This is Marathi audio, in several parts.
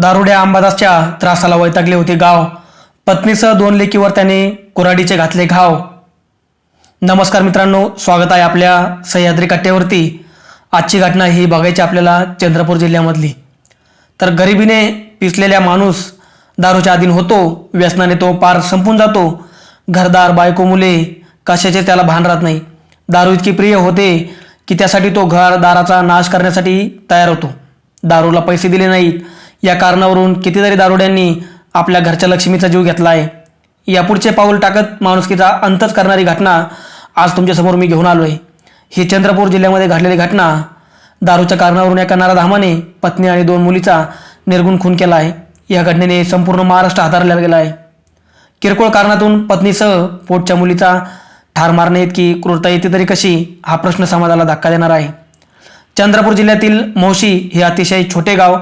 दारुड्या अंबादासच्या त्रासाला वैतागले होते गाव. पत्नीसह दोन लेकीवर त्याने कुऱ्हाडीचे घातले घाव. नमस्कार मित्रांनो स्वागत आहे आपल्या सह्याद्री कट्ट्यावरती आजची घटना ही बघायची आपल्याला चंद्रपूर जिल्ह्यामधली. तर गरिबीने पिसलेल्या माणूस दारूच्या अधीन होतो व्यसनाने तो पार संपून जातो. घरदार बायको मुले कशाचे त्याला भान राहत नाही. दारू इतकी प्रिय होते की त्यासाठी तो घरदाराचा नाश करण्यासाठी तयार होतो. दारूला पैसे दिले नाहीत या कारणावरून कितीतरी दारुड्यांनी आपल्या घरच्या लक्ष्मीचा जीव घेतला आहे यापुढचे पाऊल टाकत माणुसकीचा अंतच करणारी घटना आज तुमच्यासमोर मी घेऊन आलो आहे ही चंद्रपूर जिल्ह्यामध्ये घडलेली घटना दारूच्या कारणावरून एका नाराधामाने पत्नी आणि दोन मुलीचा निर्गुण खून केला आहे या घटनेने संपूर्ण महाराष्ट्र हाताळल्या गेला आहे किरकोळ कारणातून पत्नीसह पोटच्या मुलीचा ठार मारणे इतकी क्रूरता येते तरी कशी हा प्रश्न समाजाला धक्का देणार आहे. चंद्रपूर जिल्ह्यातील मोशी हे अतिशय छोटे गाव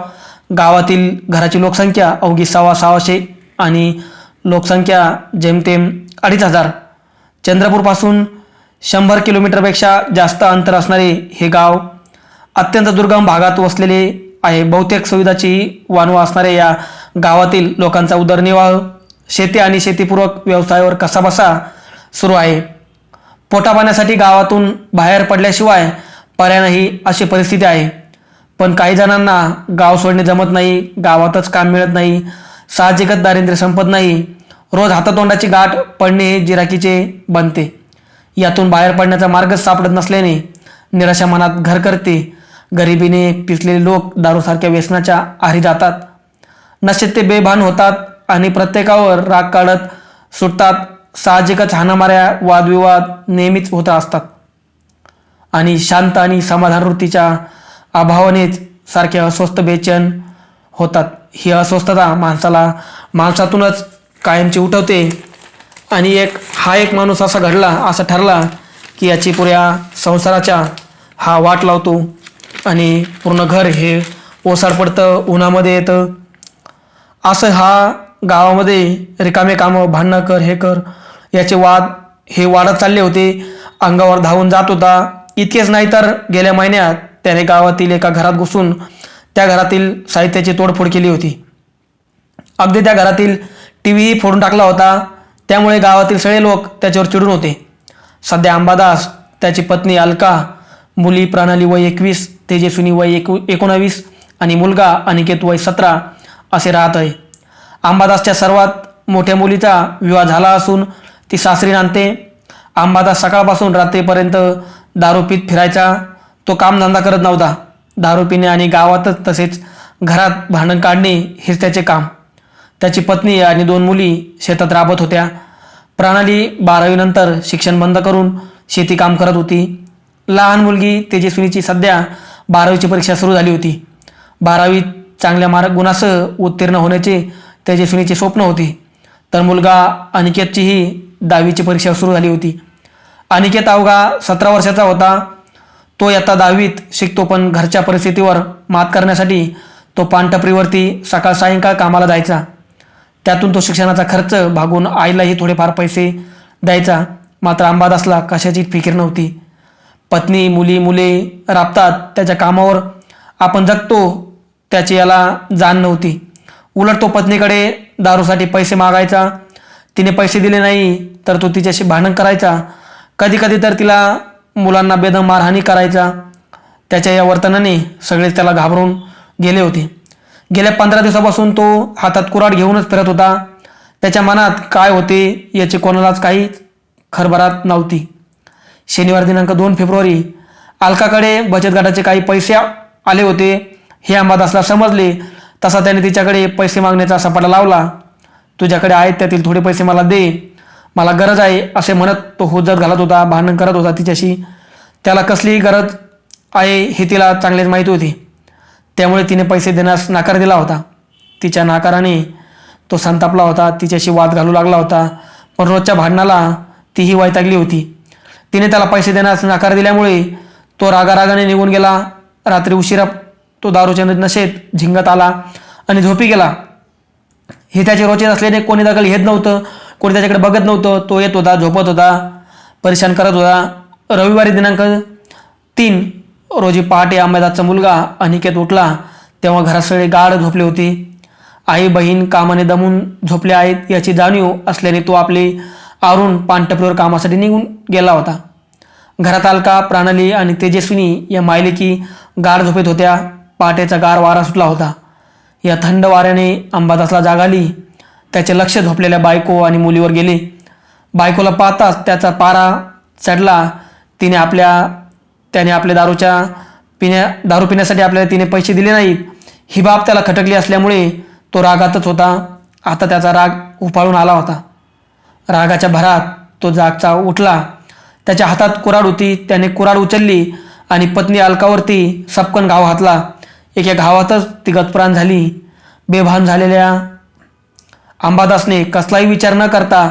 गावातील घराची लोकसंख्या अवघी सव्वा सहाशे आणि लोकसंख्या जेमतेम अडीच हजार. चंद्रपूरपासून शंभर किलोमीटरपेक्षा जास्त अंतर असणारे हे गाव अत्यंत दुर्गम भागात वसलेले आहे. बहुतेक सुविधाची वानवा असणाऱ्या या गावातील लोकांचा उदरनिर्वाह शेती आणि शेतीपूरक व्यवसायावर कसाबसा सुरू आहे. पोटापाण्यासाठी गावातून बाहेर पडल्याशिवाय पर्याय नाही अशी परिस्थिती आहे. पण काही जणांना गाव सोडणे जमत नाही गावातच काम मिळत नाही साहजिकच दारिद्र्य संपत नाही. रोज हातातोंडाची गाठ पडणे हे जिराकीचे बनते. यातून बाहेर पडण्याचा मार्गच सापडत नसल्याने निराशा मनात घर करते. गरिबीने पिसलेले लोक दारूसारख्या व्यसनाच्या आहारी जातात. नशेत ते बेभान होतात आणि प्रत्येकावर राग काढत सुटतात. साहजिकच हाणामाऱ्या वादविवाद नेहमीच होत असतात. आणि शांत आणि समाधान वृत्तीच्या अभावानेच सारखे अस्वस्थ बेचैन होतात. ही अस्वस्थता माणसाला माणसातूनच कायमची उठवते. आणि एक हा एक माणूस असा घडला असा ठरला की याची पुऱ्या संसाराच्या हा वाट लावतो. आणि पूर्ण घर हे ओसाड पडतं उन्हामध्ये येतं. असं हा गावामध्ये रिकामे कामं भांडणं कर हे कर याचे वाद हे वाढत चालले होते. अंगावर धावून जात होता. इतकेच नाही तर गेल्या महिन्यात त्याने गावातील एका घरात घुसून त्या घरातील साहित्याची तोडफोड केली होती. अगदी त्या घरातील टी व्हीही फोडून टाकला होता. त्यामुळे गावातील सगळे लोक त्याच्यावर चिडून होते. सध्या अंबादास त्याची पत्नी अलका मुली प्रणाली वय एकवीस तेजस्विनी वय एक एकोणावीस आणि मुलगा अनिकेत वय सतरा असे राहत आहे. अंबादासच्या सर्वात मोठ्या मुलीचा विवाह झाला असून ती सासरी नांदते. अंबादास सकाळपासून रात्रीपर्यंत दारू पीत फिरायचा. तो कामधंदा करत नव्हता. दारू पिणे आणि गावातच तसेच घरात भांडण काढणे हेच त्याचे काम. त्याची पत्नी आणि दोन मुली शेतात राबत होत्या. प्रणाली बारावीनंतर शिक्षण बंद करून शेती काम करत होती. लहान मुलगी तेजस्विनीची सध्या बारावीची परीक्षा सुरू झाली होती. बारावीत चांगल्या मार्ग गुणासह उत्तीर्ण होण्याचे तेजस्विनीचे स्वप्न होते. तर मुलगा अनिकेतचीही दहावीची परीक्षा सुरू झाली होती. अनिकेत अवघा सतरा वर्षाचा होता. तो आता दहावीत शिकतो पण घरच्या परिस्थितीवर मात करण्यासाठी तो पानटपरीवरती सकाळ सायंकाळ कामाला जायचा. त्यातून तो शिक्षणाचा खर्च भागून आईलाही थोडेफार पैसे द्यायचा. मात्र अंबादासला कशाची फिकीर नव्हती. पत्नी मुली मुले राबतात. त्याच्या कामावर आपण जगतो त्याची याला जाण नव्हती. उलट तो पत्नीकडे दारूसाठी पैसे मागायचा. तिने पैसे दिले नाही तर तो तिच्याशी भांडण करायचा. कधी कधी तर तिला मुलांना बेदम मारहाणी करायचा. त्याच्या या वर्तनाने सगळेच त्याला घाबरून गेले होते. गेल्या पंधरा दिवसापासून तो हातात कुऱ्हाड घेऊनच फिरत होता. त्याच्या मनात काय होते याची कोणालाच काही खरभरात नव्हती. शनिवार दिनांक दोन फेब्रुवारी अलकाकडे बचत गटाचे काही पैसे आले होते. हे अंबादासला समजले. तसा त्याने तिच्याकडे पैसे मागण्याचा सपाटा लावला. तुझ्याकडे आहेत त्यातील थोडे पैसे मला दे. मला गरज आहे असे म्हणत तो हुज्जत घालत होता भांडण करत होता तिच्याशी. त्याला कसलीही गरज आहे हे तिला चांगलेच माहिती होती. त्यामुळे तिने पैसे देण्यास नकार दिला होता. तिच्या नाकाराने तो संतापला होता तिच्याशी वाद घालू लागला होता. पण रोजच्या भांडणाला तीही वैतागली होती. तिने त्याला पैसे देण्यास नकार दिल्यामुळे तो रागारागाने निघून गेला. रात्री उशिरा तो दारूच्या नशेत झिंगत आला आणि झोपी गेला. हे त्याचे रोचे असल्याने कोणी दखल घेत नव्हतं. कोणी त्याच्याकडे बघत नव्हतं. तो येत होता झोपत होता परेशान करत होता. रविवारी दिनांक तीन रोजी पहाटे अंबादासचा मुलगा अनिकेत उठला. तेव्हा घरासळे गाढ झोपले होती. आई बहीण कामाने दमून झोपले आहेत याची जाणीव असल्याने तो आपले आवरून पानटपरीवर कामासाठी निघून गेला होता. घरात अलका प्राणाली आणि तेजस्विनी या मायलेकी गाढ झोपेत होत्या. पहाटेचा गार वारा सुटला होता. या थंड वाऱ्याने अंबादासला जाग आली. त्याचे लक्ष झोपलेल्या बायको आणि मुलीवर गेले. बायकोला पाहताच त्याचा पारा चढला. तिने आपल्या त्याने आपल्या दारूच्या पिण्या दारू पिण्यासाठी आपल्याला तिने पैसे दिले नाहीत. ही बाब त्याला खटकली असल्यामुळे तो रागातच होता. आता त्याचा राग उफाळून आला होता. रागाच्या भरात तो जागचा उठला. त्याच्या हातात कुराड होती. त्याने कुराड उचलली आणि पत्नी अलकावरती सपकन घाव हातला एका घावातच ती गतप्राण झाली. बेभान झालेल्या अंबादासने कसलाही विचार न करता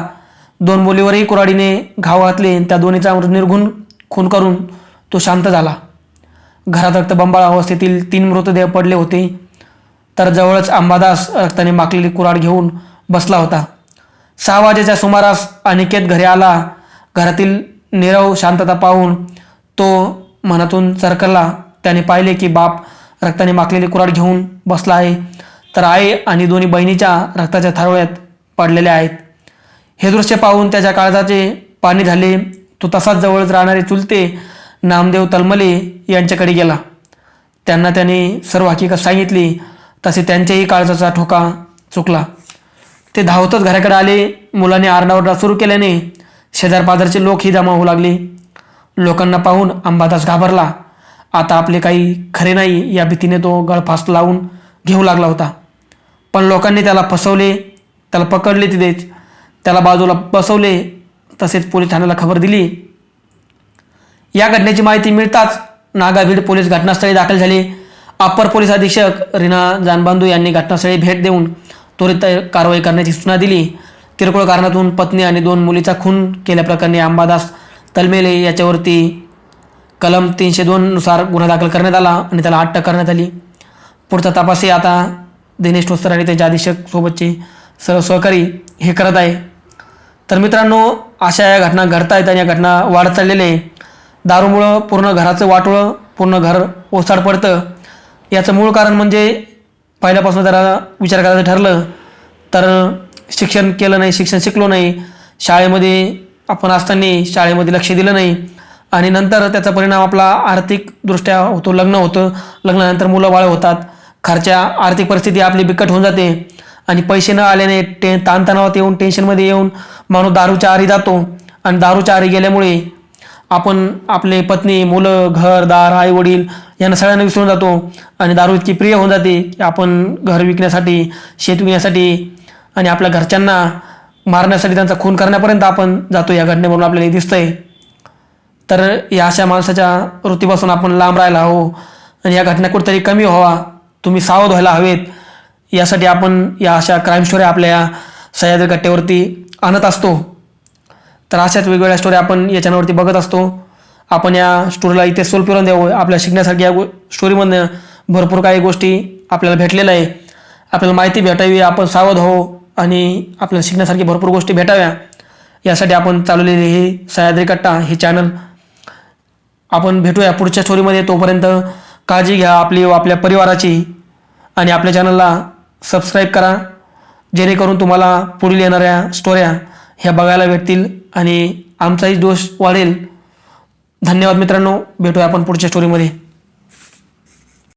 दोन मुलीवरही कुराडीने घाव घातले त्या दोन्हीचा निर्घुण खून करून तो शांत झाला. घरात रक्तबंबाळ अवस्थेतील तीन मृतदेह पडले होते. तर जवळच अंबादास रक्ताने माकलेली कुराड घेऊन बसला होता. सहा वाजेच्या सुमारास अनिकेत घरी आला. घरातील निरव शांतता पाहून तो मनातून सरकला त्याने पाहिले की बाप रक्ताने माकलेली कुराड घेऊन बसला आहे. तर आई आणि दोन्ही बहिणीच्या रक्ताच्या थारोळ्यात पडलेल्या आहेत. हे दृश्य पाहून त्याच्या काळजाचे पाणी झाले. तो तसाच जवळच राहणारे चुलते नामदेव तलमले यांच्याकडे गेला. त्यांना त्याने सर्व हकीकत सांगितली. तसे त्यांच्याही काळजाचा ठोका चुकला. ते धावतच घराकडे आले. मुलाने आरडाओरडा सुरू केल्याने शेजारपाजारचे लोकही जमा होऊ लागले. लोकांना पाहून अंबादास घाबरला. आता आपले काही खरे नाही या भीतीने तो गळफास लावून घेऊ लागला होता. पण लोकांनी त्याला फसवले त्याला पकडले तिथेच त्याला बाजूला बसवले तसेच पोलीस ठाण्याला खबर दिली. या घटनेची माहिती मिळताच नागाभीड पोलीस घटनास्थळी दाखल झाले. अप्पर पोलीस अधीक्षक रीना जानबांधू यांनी घटनास्थळी भेट देऊन त्वरित कारवाई करण्याची सूचना दिली. किरकोळ कारणातून पत्नी आणि दोन मुलीचा खून केल्याप्रकरणी अंबादास तलमेले याच्यावरती कलम तीनशे दोननुसार गुन्हा दाखल करण्यात आला आणि त्याला अटक करण्यात आली. पुढचा तपासही आता दिनेश ठोसर आणि त्यांच्या अधीक्षक सोबतचे सर्व सहकारी हे करत आहे. तर मित्रांनो अशा या घटना घडत आहेत आणि या घटना वाढत चाललेल्या आहे. दारूमुळं पूर्ण घराचं वाटोळं पूर्ण घर ओसाड पडतं. याचं मूळ कारण म्हणजे पहिल्यापासून जरा विचार करायचं ठरलं तर शिक्षण केलं नाही शिक्षण शिकलो नाही. शाळेमध्ये आपण असताना शाळेमध्ये लक्ष दिलं नाही. आणि नंतर त्याचा परिणाम आपला आर्थिकदृष्ट्या होतो लग्न होतं. लग्नानंतर मुलं बाळ होतात. खर्चा आर्थिक परिस्थिती आपली बिकट होऊन जाते. आणि पैसे न आल्याने टे ताणतणावात येऊन टेन्शनमध्ये येऊन माणूस दारूच्या आरी जातो. आणि दारूच्या आरी गेल्यामुळे आपण आपले पत्नी मुलं घर दार आई वडील यांना सगळ्यांना विसरून जातो. आणि दारू इतकी प्रिय होऊन जाते की आपण घर विकण्यासाठी शेत विकण्यासाठी आणि आपल्या घरच्यांना मारण्यासाठी त्यांचा खून करण्यापर्यंत आपण जातो या घटनेवरून आपल्याला दिसतंय. तर या अशा माणसाच्या वृत्तीपासून आपण लांब राहायला हवं आणि या घटना कुठेतरी कमी व्हावा. तुम्ही सावध व्हायला हवेत. यासाठी आपण या अशा क्राईम स्टोरी आपल्या या सह्याद्री कट्ट्यावरती आणत असतो. तर अशाच वेगवेगळ्या स्टोरी आपण या चॅनलवरती बघत असतो. आपण या स्टोरीला इथे सोल फिरून द्यावं. आपल्या शिकण्यासारख्या या गो स्टोरीमधनं भरपूर काही गोष्टी आपल्याला भेटलेल्या आहे. आपल्याला माहिती भेटावी आपण सावध हो आणि आपल्याला शिकण्यासारखी भरपूर गोष्टी भेटाव्या. यासाठी आपण चालवलेली हे सह्याद्री कट्टा हे चॅनल आपण भेटूया पुढच्या स्टोरीमध्ये तोपर्यंत काळजी घ्या आपली व आपल्या परिवाराची आणि आपल्या चॅनलला सबस्क्राईब करा. जेणेकरून तुम्हाला पुढील येणाऱ्या स्टोऱ्या ह्या बघायला भेटतील आणि आमचाही दोष वाढेल. धन्यवाद मित्रांनो. भेटूया आपण पुढच्या स्टोरीमध्ये